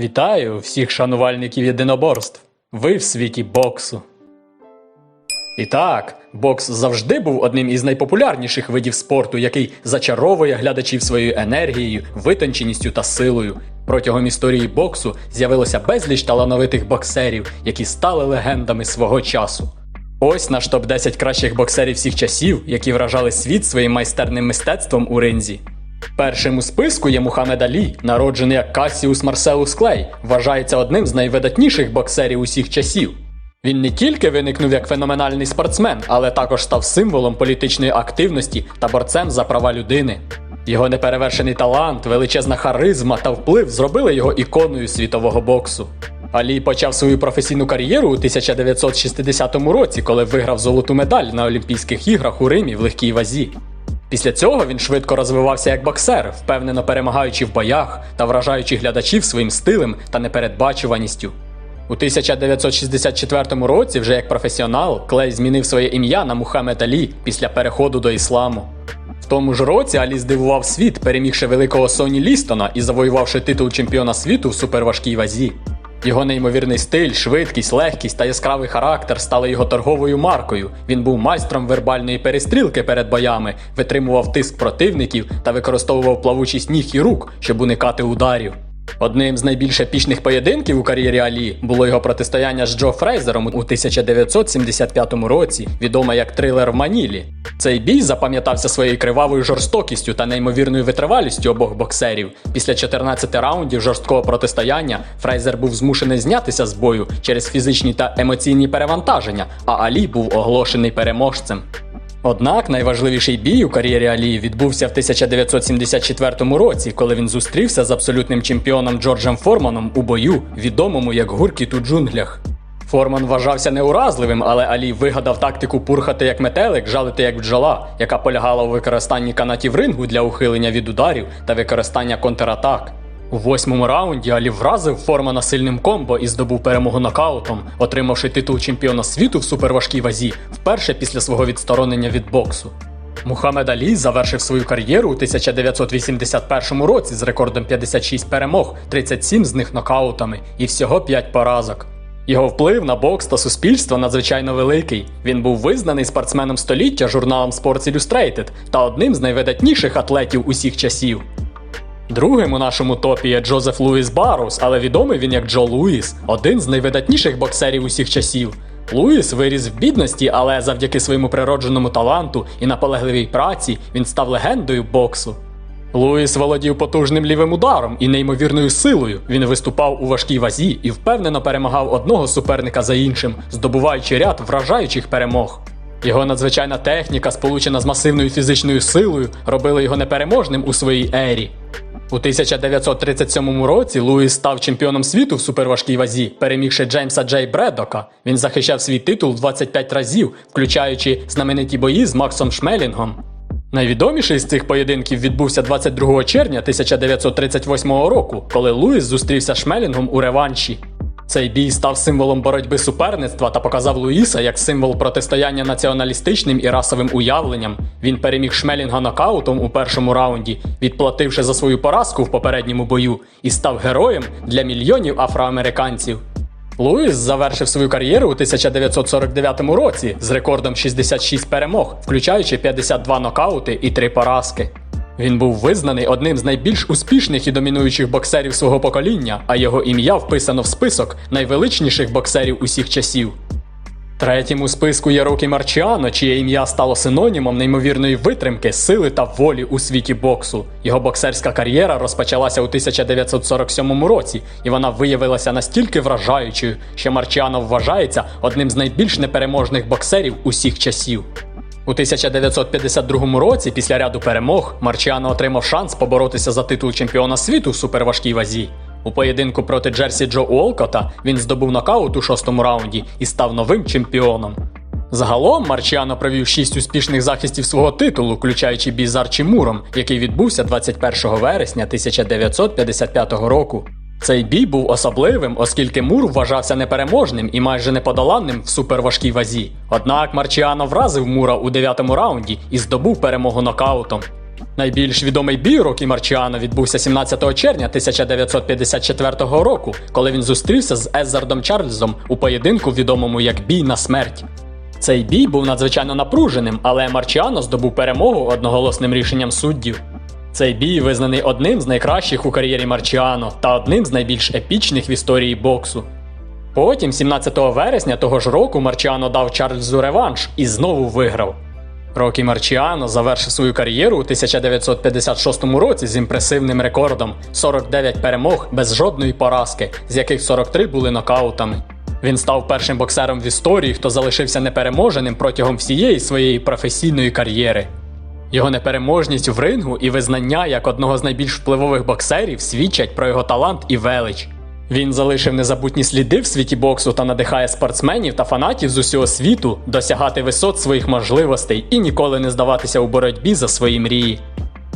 Вітаю всіх шанувальників єдиноборств. Ви в світі боксу. І так, бокс завжди був одним із найпопулярніших видів спорту, який зачаровує глядачів своєю енергією, витонченістю та силою. Протягом історії боксу з'явилося безліч талановитих боксерів, які стали легендами свого часу. Ось наш топ-10 кращих боксерів всіх часів, які вражали світ своїм майстерним мистецтвом у ринзі. Першим у списку є Мухаммед Алі, народжений як Касіус Марселус Клей, вважається одним з найвидатніших боксерів усіх часів. Він не тільки виникнув як феноменальний спортсмен, але також став символом політичної активності та борцем за права людини. Його неперевершений талант, величезна харизма та вплив зробили його іконою світового боксу. Алі почав свою професійну кар'єру у 1960 році, коли виграв золоту медаль на Олімпійських іграх у Римі в легкій вазі. Після цього він швидко розвивався як боксер, впевнено перемагаючи в боях та вражаючи глядачів своїм стилем та непередбачуваністю. У 1964 році, вже як професіонал, Клей змінив своє ім'я на Мухаммед Алі після переходу до ісламу. В тому ж році Алі здивував світ, перемігши великого Соні Лістона і завоювавши титул чемпіона світу в суперважкій вазі. Його неймовірний стиль, швидкість, легкість та яскравий характер стали його торговою маркою. Він був майстром вербальної перестрілки перед боями, витримував тиск противників та використовував плавучість ніг і рук, щоб уникати ударів. Одним з найбільш епічних поєдинків у кар'єрі Алі було його протистояння з Джо Фрейзером у 1975 році, відоме як трилер в Манілі. Цей бій запам'ятався своєю кривавою жорстокістю та неймовірною витривалістю обох боксерів. Після 14 раундів жорсткого протистояння Фрейзер був змушений знятися з бою через фізичні та емоційні перевантаження, а Алі був оголошений переможцем. Однак найважливіший бій у кар'єрі Алі відбувся в 1974 році, коли він зустрівся з абсолютним чемпіоном Джорджем Форманом у бою, відомому як гуркіт у джунглях. Форман вважався неуразливим, але Алі вигадав тактику пурхати як метелик, жалити як бджола, яка полягала у використанні канатів рингу для ухилення від ударів та використання контратак. У восьмому раунді Алі вразив Формана сильним комбо і здобув перемогу нокаутом, отримавши титул чемпіона світу в суперважкій вазі вперше після свого відсторонення від боксу. Мухаммед Алі завершив свою кар'єру у 1981 році з рекордом 56 перемог, 37 з них нокаутами і всього 5 поразок. Його вплив на бокс та суспільство надзвичайно великий. Він був визнаний спортсменом століття журналом Sports Illustrated та одним з найвидатніших атлетів усіх часів. Другим у нашому топі є Джозеф Луїс Барус, але відомий він як Джо Луїс, один з найвидатніших боксерів усіх часів. Луїс виріс в бідності, але завдяки своєму природженому таланту і наполегливій праці він став легендою боксу. Луїс володів потужним лівим ударом і неймовірною силою. Він виступав у важкій вазі і впевнено перемагав одного суперника за іншим, здобуваючи ряд вражаючих перемог. Його надзвичайна техніка, сполучена з масивною фізичною силою, робили його непереможним у своїй ері. У 1937 році Луїс став чемпіоном світу в суперважкій вазі, перемігши Джеймса Джей Бредока. Він захищав свій титул 25 разів, включаючи знамениті бої з Максом Шмелінгом. Найвідоміший з цих поєдинків відбувся 22 червня 1938 року, коли Луїс зустрівся з Шмелінгом у реванші. Цей бій став символом боротьби суперництва та показав Луїса як символ протистояння націоналістичним і расовим уявленням. Він переміг Шмелінга нокаутом у першому раунді, відплативши за свою поразку в попередньому бою, і став героєм для мільйонів афроамериканців. Луїс завершив свою кар'єру у 1949 році з рекордом 66 перемог, включаючи 52 нокаути і 3 поразки. Він був визнаний одним з найбільш успішних і домінуючих боксерів свого покоління, а його ім'я вписано в список найвеличніших боксерів усіх часів. Третім у списку є Рокі Марчіано, чиє ім'я стало синонімом неймовірної витримки, сили та волі у світі боксу. Його боксерська кар'єра розпочалася у 1947 році, і вона виявилася настільки вражаючою, що Марчіано вважається одним з найбільш непереможних боксерів усіх часів. У 1952 році, після ряду перемог, Марчіано отримав шанс поборотися за титул чемпіона світу в суперважкій вазі. У поєдинку проти Джерсі Джо Уолкота він здобув нокаут у шостому раунді і став новим чемпіоном. Загалом Марчіано провів шість успішних захистів свого титулу, включаючи бій з Арчі Муром, який відбувся 21 вересня 1955 року. Цей бій був особливим, оскільки Мур вважався непереможним і майже неподоланним в суперважкій вазі. Однак Марчіано вразив Мура у дев'ятому раунді і здобув перемогу нокаутом. Найбільш відомий бій Рокі Марчіано відбувся 17 червня 1954 року, коли він зустрівся з Еззардом Чарльзом у поєдинку, відомому як бій на смерть. Цей бій був надзвичайно напруженим, але Марчіано здобув перемогу одноголосним рішенням суддів. Цей бій визнаний одним з найкращих у кар'єрі Марчіано та одним з найбільш епічних в історії боксу. Потім, 17 вересня того ж року, Марчіано дав Чарльзу реванш і знову виграв. Рокі Марчіано завершив свою кар'єру у 1956 році з імпресивним рекордом 49 перемог без жодної поразки, з яких 43 були нокаутами. Він став першим боксером в історії, хто залишився непереможеним протягом всієї своєї професійної кар'єри. Його непереможність в рингу і визнання як одного з найбільш впливових боксерів свідчать про його талант і велич. Він залишив незабутні сліди в світі боксу та надихає спортсменів та фанатів з усього світу досягати висот своїх можливостей і ніколи не здаватися у боротьбі за свої мрії.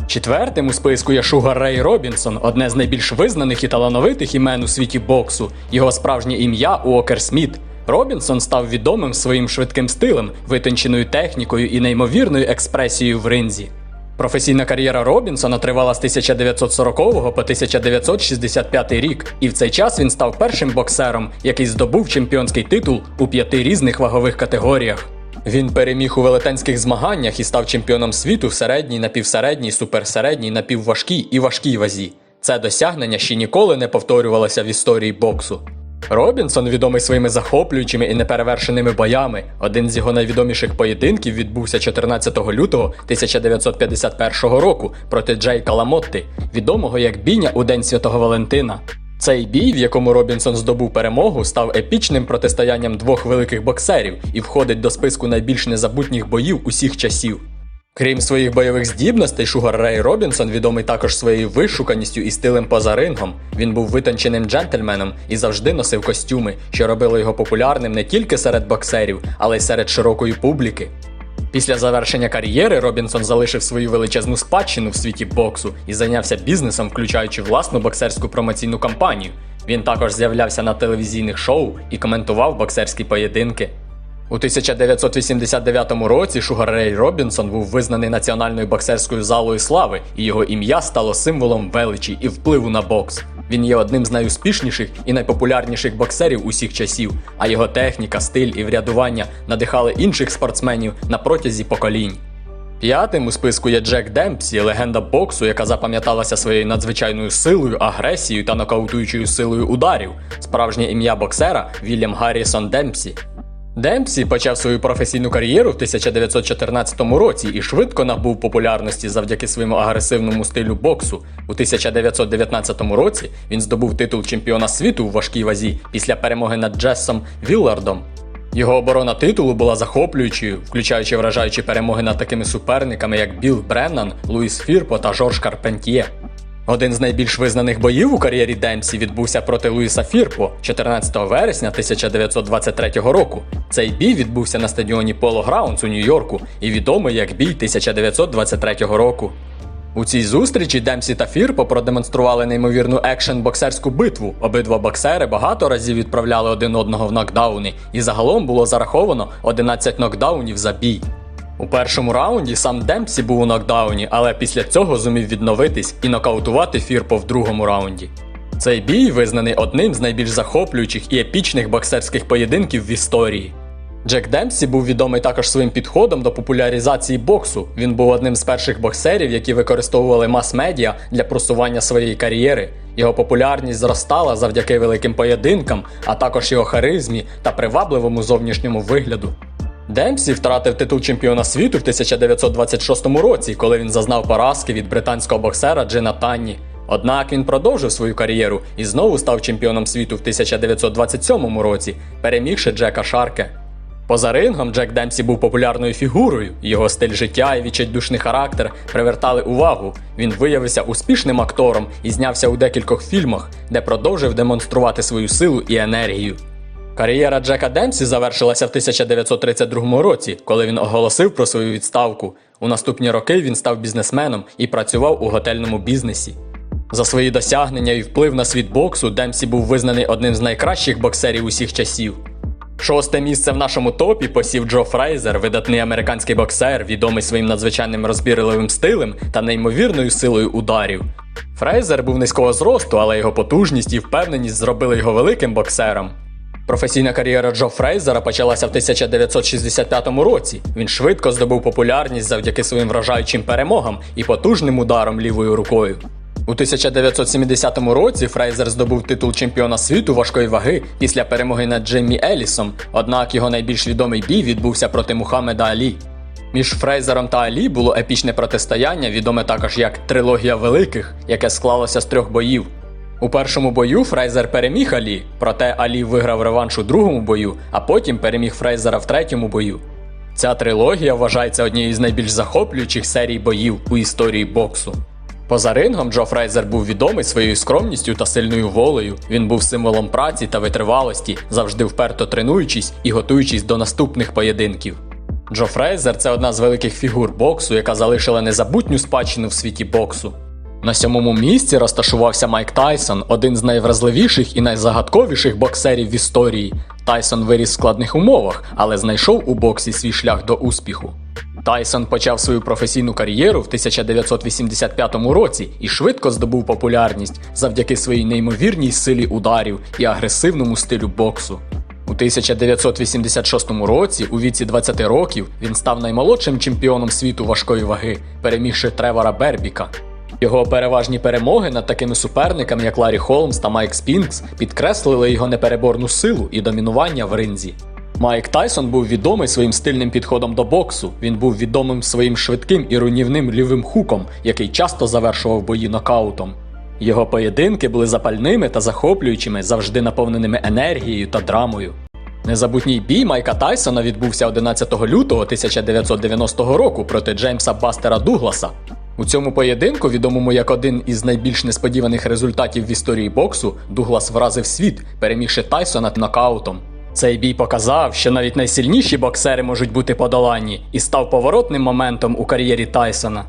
Четвертим у списку є Шугар Рей Робінсон, одне з найбільш визнаних і талановитих імен у світі боксу. Його справжнє ім'я Уокер Сміт. Робінсон став відомим своїм швидким стилем, витонченою технікою і неймовірною експресією в ринзі. Професійна кар'єра Робінсона тривала з 1940 по 1965 рік, і в цей час він став першим боксером, який здобув чемпіонський титул у п'яти різних вагових категоріях. Він переміг у велетенських змаганнях і став чемпіоном світу в середній, напівсередній, суперсередній, напівважкій і важкій вазі. Це досягнення ще ніколи не повторювалося в історії боксу. Робінсон відомий своїми захоплюючими і неперевершеними боями. Один з його найвідоміших поєдинків відбувся 14 лютого 1951 року проти Джейка Ламотти, відомого як бійня у День Святого Валентина. Цей бій, в якому Робінсон здобув перемогу, став епічним протистоянням двох великих боксерів і входить до списку найбільш незабутніх боїв усіх часів. Крім своїх бойових здібностей, Шугар Рей Робінсон відомий також своєю вишуканістю і стилем поза рингом. Він був витонченим джентльменом і завжди носив костюми, що робило його популярним не тільки серед боксерів, але й серед широкої публіки. Після завершення кар'єри Робінсон залишив свою величезну спадщину в світі боксу і зайнявся бізнесом, включаючи власну боксерську промоційну кампанію. Він також з'являвся на телевізійних шоу і коментував боксерські поєдинки. У 1989 році Шугар Рей Робінсон був визнаний національною боксерською залою слави, і його ім'я стало символом величі і впливу на бокс. Він є одним з найуспішніших і найпопулярніших боксерів усіх часів, а його техніка, стиль і врядування надихали інших спортсменів на протязі поколінь. П'ятим у списку є Джек Демпсі, легенда боксу, яка запам'яталася своєю надзвичайною силою, агресією та нокаутуючою силою ударів. Справжнє ім'я боксера Вільям Гаррісон Демпсі. Демпсі почав свою професійну кар'єру в 1914 році і швидко набув популярності завдяки своєму агресивному стилю боксу. У 1919 році він здобув титул чемпіона світу у важкій вазі після перемоги над Джессом Віллардом. Його оборона титулу була захоплюючою, включаючи вражаючі перемоги над такими суперниками, як Білл Бреннан, Луїс Фірпо та Жорж Карпентьє. Один з найбільш визнаних боїв у кар'єрі Демпсі відбувся проти Луїса Фірпо 14 вересня 1923 року. Цей бій відбувся на стадіоні Поло Граундс у Нью-Йорку і відомий як бій 1923 року. У цій зустрічі Демсі та Фірпо продемонстрували неймовірну екшен боксерську битву. Обидва боксери багато разів відправляли один одного в нокдауни, і загалом було зараховано 11 нокдаунів за бій. У першому раунді сам Демпсі був у нокдауні, але після цього зумів відновитись і нокаутувати Фірпо в другому раунді. Цей бій визнаний одним з найбільш захоплюючих і епічних боксерських поєдинків в історії. Джек Демпсі був відомий також своїм підходом до популяризації боксу. Він був одним з перших боксерів, які використовували мас-медіа для просування своєї кар'єри. Його популярність зростала завдяки великим поєдинкам, а також його харизмі та привабливому зовнішньому вигляду. Демпсі втратив титул чемпіона світу в 1926 році, коли він зазнав поразки від британського боксера Джина Танні. Однак він продовжив свою кар'єру і знову став чемпіоном світу в 1927 році, перемігши Джека Шарке. Поза рингом Джек Демсі був популярною фігурою. Його стиль життя і відчайдушний характер привертали увагу. Він виявився успішним актором і знявся у декількох фільмах, де продовжив демонструвати свою силу і енергію. Кар'єра Джека Демсі завершилася в 1932 році, коли він оголосив про свою відставку. У наступні роки він став бізнесменом і працював у готельному бізнесі. За свої досягнення і вплив на світ боксу Демсі був визнаний одним з найкращих боксерів усіх часів. Шосте місце в нашому топі посів Джо Фрейзер, видатний американський боксер, відомий своїм надзвичайним розбірливим стилем та неймовірною силою ударів. Фрейзер був низького зросту, але його потужність і впевненість зробили його великим боксером. Професійна кар'єра Джо Фрейзера почалася в 1965 році. Він швидко здобув популярність завдяки своїм вражаючим перемогам і потужним ударом лівою рукою. У 1970 році Фрейзер здобув титул чемпіона світу важкої ваги після перемоги над Джиммі Елісом, однак його найбільш відомий бій відбувся проти Мухаммеда Алі. Між Фрейзером та Алі було епічне протистояння, відоме також як Трилогія Великих, яке склалося з трьох боїв. У першому бою Фрейзер переміг Алі, проте Алі виграв реванш у другому бою, а потім переміг Фрейзера в третьому бою. Ця трилогія вважається однією з найбільш захоплюючих серій боїв у історії боксу. Поза рингом Джо Фрейзер був відомий своєю скромністю та сильною волею. Він був символом праці та витривалості, завжди вперто тренуючись і готуючись до наступних поєдинків. Джо Фрейзер це одна з великих фігур боксу, яка залишила незабутню спадщину в світі боксу. На сьомому місці розташувався Майк Тайсон, один з найвразливіших і найзагадковіших боксерів в історії. Тайсон виріс в складних умовах, але знайшов у боксі свій шлях до успіху. Тайсон почав свою професійну кар'єру в 1985 році і швидко здобув популярність завдяки своїй неймовірній силі ударів і агресивному стилю боксу. У 1986 році, у віці 20 років, він став наймолодшим чемпіоном світу важкої ваги, перемігши Тревора Бербіка. Його переважні перемоги над такими суперниками, як Ларі Холмс та Майк Спінкс, підкреслили його непереборну силу і домінування в ринзі. Майк Тайсон був відомий своїм стильним підходом до боксу. Він був відомим своїм швидким і руйнівним лівим хуком, який часто завершував бої нокаутом. Його поєдинки були запальними та захоплюючими, завжди наповненими енергією та драмою. Незабутній бій Майка Тайсона відбувся 11 лютого 1990 року проти Джеймса Бастера Дугласа. У цьому поєдинку, відомому як один із найбільш несподіваних результатів в історії боксу, Дуглас вразив світ, перемігши Тайсона нокаутом. Цей бій показав, що навіть найсильніші боксери можуть бути подоланні, і став поворотним моментом у кар'єрі Тайсона.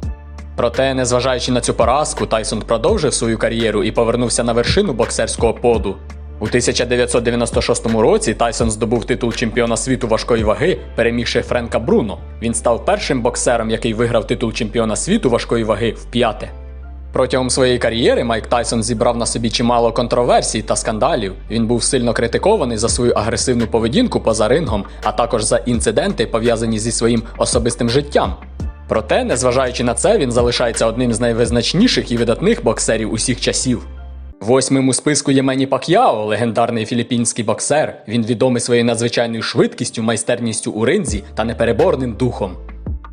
Проте, незважаючи на цю поразку, Тайсон продовжив свою кар'єру і повернувся на вершину боксерського поду. У 1996 році Тайсон здобув титул чемпіона світу важкої ваги, перемігши Френка Бруно. Він став першим боксером, який виграв титул чемпіона світу важкої ваги вп'яте. Протягом своєї кар'єри Майк Тайсон зібрав на собі чимало контроверсій та скандалів. Він був сильно критикований за свою агресивну поведінку поза рингом, а також за інциденти, пов'язані зі своїм особистим життям. Проте, незважаючи на це, він залишається одним з найвизначніших і видатних боксерів усіх часів. Восьмим у списку є Мені Пак'яо, легендарний філіппінський боксер. Він відомий своєю надзвичайною швидкістю, майстерністю у ринзі та непереборним духом.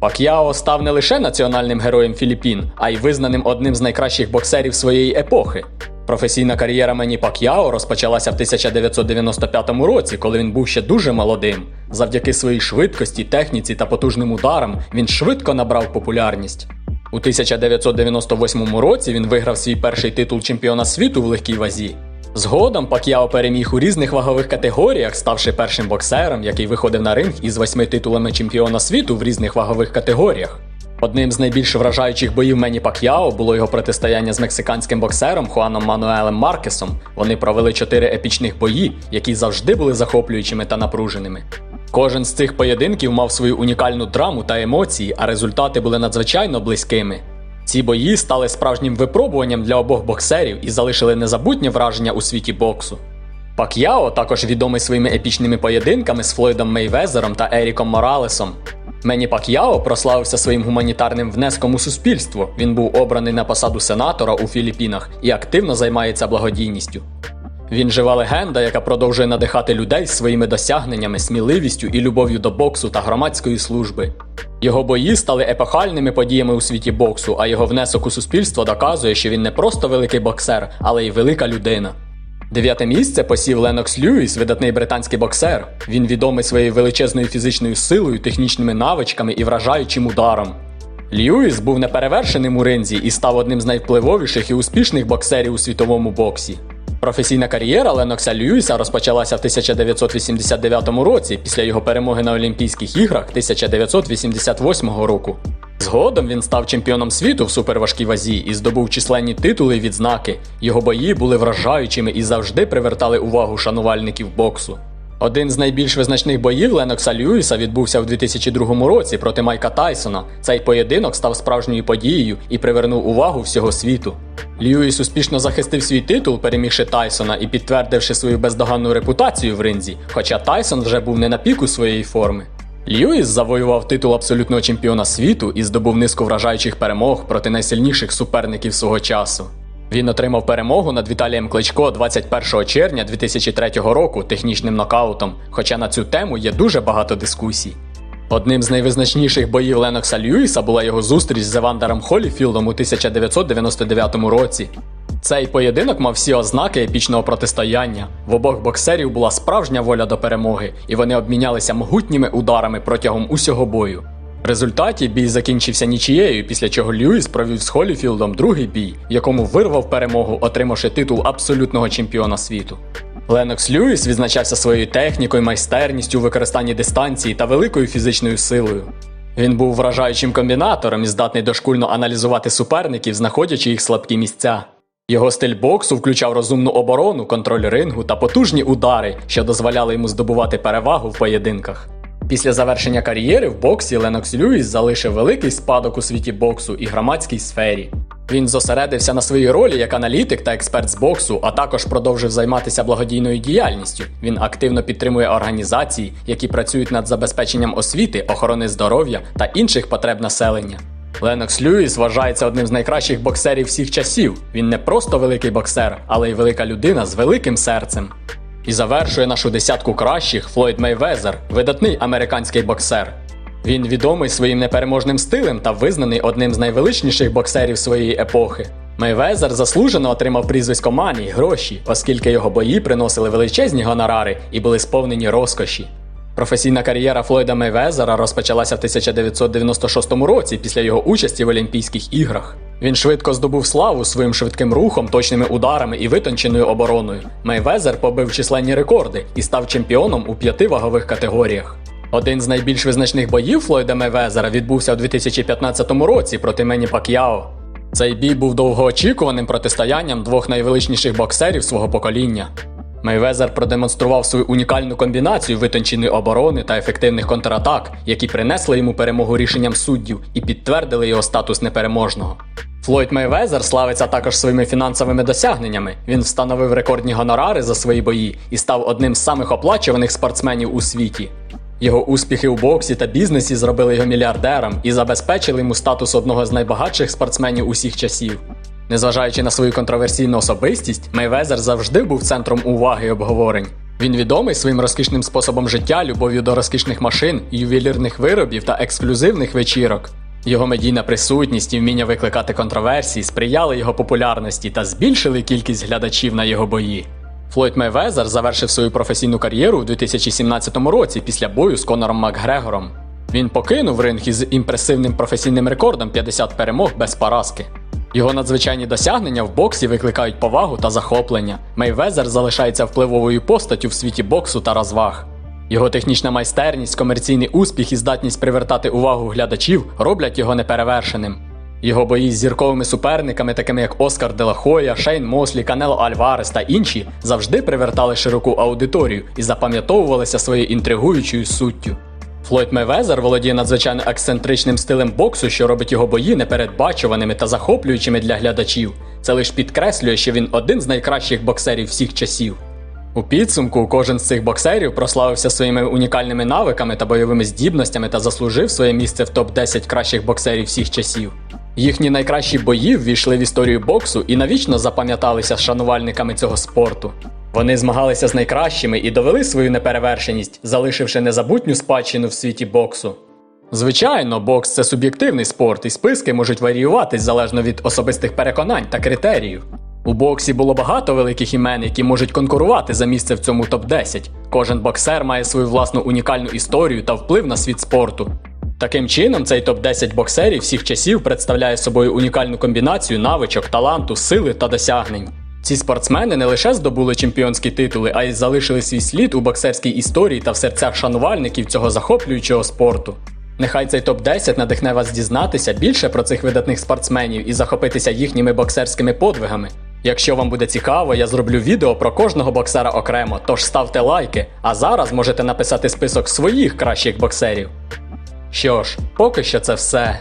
Пак'яо став не лише національним героєм Філіппін, а й визнаним одним з найкращих боксерів своєї епохи. Професійна кар'єра Мені Пак'яо розпочалася в 1995 році, коли він був ще дуже молодим. Завдяки своїй швидкості, техніці та потужним ударам він швидко набрав популярність. У 1998 році він виграв свій перший титул чемпіона світу в легкій вазі. Згодом Пак'яо переміг у різних вагових категоріях, ставши першим боксером, який виходив на ринг із восьми титулами чемпіона світу в різних вагових категоріях. Одним з найбільш вражаючих боїв Мені Пак'яо було його протистояння з мексиканським боксером Хуаном Мануелем Маркесом. Вони провели чотири епічних бої, які завжди були захоплюючими та напруженими. Кожен з цих поєдинків мав свою унікальну драму та емоції, а результати були надзвичайно близькими. Ці бої стали справжнім випробуванням для обох боксерів і залишили незабутнє враження у світі боксу. Пак'яо також відомий своїми епічними поєдинками з Флойдом Мейвезером та Еріком Моралесом. Мені Пак'яо прославився своїм гуманітарним внеском у суспільство. Він був обраний на посаду сенатора у Філіппінах і активно займається благодійністю. Він жива легенда, яка продовжує надихати людей своїми досягненнями, сміливістю і любов'ю до боксу та громадської служби. Його бої стали епохальними подіями у світі боксу, а його внесок у суспільство доказує, що він не просто великий боксер, але й велика людина. Дев'яте місце посів Ленокс Льюіс, видатний британський боксер. Він відомий своєю величезною фізичною силою, технічними навичками і вражаючим ударом. Льюіс був неперевершеним у ринзі і став одним з найвпливовіших і успішних боксерів у світовому боксі. Професійна кар'єра Ленокса Льюіса розпочалася в 1989 році після його перемоги на Олімпійських іграх 1988 року. Згодом він став чемпіоном світу в суперважкій вазі і здобув численні титули і відзнаки. Його бої були вражаючими і завжди привертали увагу шанувальників боксу. Один з найбільш визначних боїв Ленокса Льюіса відбувся у 2002 році проти Майка Тайсона. Цей поєдинок став справжньою подією і привернув увагу всього світу. Льюіс успішно захистив свій титул, перемігши Тайсона і підтвердивши свою бездоганну репутацію в ринзі, хоча Тайсон вже був не на піку своєї форми. Льюіс завоював титул абсолютного чемпіона світу і здобув низку вражаючих перемог проти найсильніших суперників свого часу. Він отримав перемогу над Віталієм Кличко 21 червня 2003 року технічним нокаутом, хоча на цю тему є дуже багато дискусій. Одним з найвизначніших боїв Ленокса Льюіса була його зустріч з Евандером Холіфілдом у 1999 році. Цей поєдинок мав всі ознаки епічного протистояння. В обох боксерів була справжня воля до перемоги, і вони обмінялися могутніми ударами протягом усього бою. В результаті бій закінчився нічією, після чого Льюіс провів з Холіфілдом другий бій, якому вирвав перемогу, отримавши титул абсолютного чемпіона світу. Ленокс Льюіс відзначався своєю технікою, майстерністю у використанні дистанції та великою фізичною силою. Він був вражаючим комбінатором і здатний дошкульно аналізувати суперників, знаходячи їх слабкі місця. Його стиль боксу включав розумну оборону, контроль рингу та потужні удари, що дозволяли йому здобувати перевагу в поєдинках. Після завершення кар'єри в боксі Ленокс Льюіс залишив великий спадок у світі боксу і громадській сфері. Він зосередився на своїй ролі як аналітик та експерт з боксу, а також продовжив займатися благодійною діяльністю. Він активно підтримує організації, які працюють над забезпеченням освіти, охорони здоров'я та інших потреб населення. Ленокс Льюіс вважається одним з найкращих боксерів всіх часів. Він не просто великий боксер, але й велика людина з великим серцем. І завершує нашу десятку кращих Флойд Мейвезер, видатний американський боксер. Він відомий своїм непереможним стилем та визнаний одним з найвеличніших боксерів своєї епохи. Мейвезер заслужено отримав прізвисько Мані гроші, оскільки його бої приносили величезні гонорари і були сповнені розкоші. Професійна кар'єра Флойда Мейвезера розпочалася в 1996 році після його участі в Олімпійських іграх. Він швидко здобув славу своїм швидким рухом, точними ударами і витонченою обороною. Мейвезер побив численні рекорди і став чемпіоном у п'яти вагових категоріях. Один з найбільш визначних боїв Флойда Мейвезера відбувся у 2015 році проти Мені Пак'яо. Цей бій був довгоочікуваним протистоянням двох найвеличніших боксерів свого покоління. Мейвезер продемонстрував свою унікальну комбінацію витонченої оборони та ефективних контратак, які принесли йому перемогу рішенням суддів і підтвердили його статус непереможного. Флойд Мейвезер славиться також своїми фінансовими досягненнями. Він встановив рекордні гонорари за свої бої і став одним з самих оплачуваних спортсменів у світі. Його успіхи у боксі та бізнесі зробили його мільярдером і забезпечили йому статус одного з найбагатших спортсменів усіх часів. Незважаючи на свою контроверсійну особистість, Мейвезер завжди був центром уваги і обговорень. Він відомий своїм розкішним способом життя, любов'ю до розкішних машин, ювелірних виробів та ексклюзивних вечірок. Його медійна присутність і вміння викликати контроверсії сприяли його популярності та збільшили кількість глядачів на його бої. Флойд Мейвезер завершив свою професійну кар'єру у 2017 році після бою з Конором Макгрегором. Він покинув ринг із імпресивним професійним рекордом 50 перемог без поразки. Його надзвичайні досягнення в боксі викликають повагу та захоплення. Мейвезер залишається впливовою постаттю в світі боксу та розваг. Його технічна майстерність, комерційний успіх і здатність привертати увагу глядачів роблять його неперевершеним. Його бої з зірковими суперниками, такими як Оскар Делахоя, Шейн Мослі, Канело Альварес та інші, завжди привертали широку аудиторію і запам'ятовувалися своєю інтригуючою суттю. Флойд Мейвезер володіє надзвичайно ексцентричним стилем боксу, що робить його бої непередбачуваними та захоплюючими для глядачів. Це лише підкреслює, що він один з найкращих боксерів всіх часів. У підсумку кожен з цих боксерів прославився своїми унікальними навиками та бойовими здібностями та заслужив своє місце в топ-10 кращих боксерів всіх часів. Їхні найкращі бої ввійшли в історію боксу і навічно запам'яталися шанувальниками цього спорту. Вони змагалися з найкращими і довели свою неперевершеність, залишивши незабутню спадщину в світі боксу. Звичайно, бокс це суб'єктивний спорт, і списки можуть варіюватись залежно від особистих переконань та критеріїв. У боксі було багато великих імен, які можуть конкурувати за місце в цьому топ-10. Кожен боксер має свою власну унікальну історію та вплив на світ спорту. Таким чином, цей топ-10 боксерів всіх часів представляє собою унікальну комбінацію навичок, таланту, сили та досягнень. Ці спортсмени не лише здобули чемпіонські титули, а й залишили свій слід у боксерській історії та в серцях шанувальників цього захоплюючого спорту. Нехай цей топ-10 надихне вас дізнатися більше про цих видатних спортсменів і захопитися їхніми боксерськими подвигами. Якщо вам буде цікаво, я зроблю відео про кожного боксера окремо, тож ставте лайки, а зараз можете написати список своїх кращих боксерів. Що ж, поки що це все.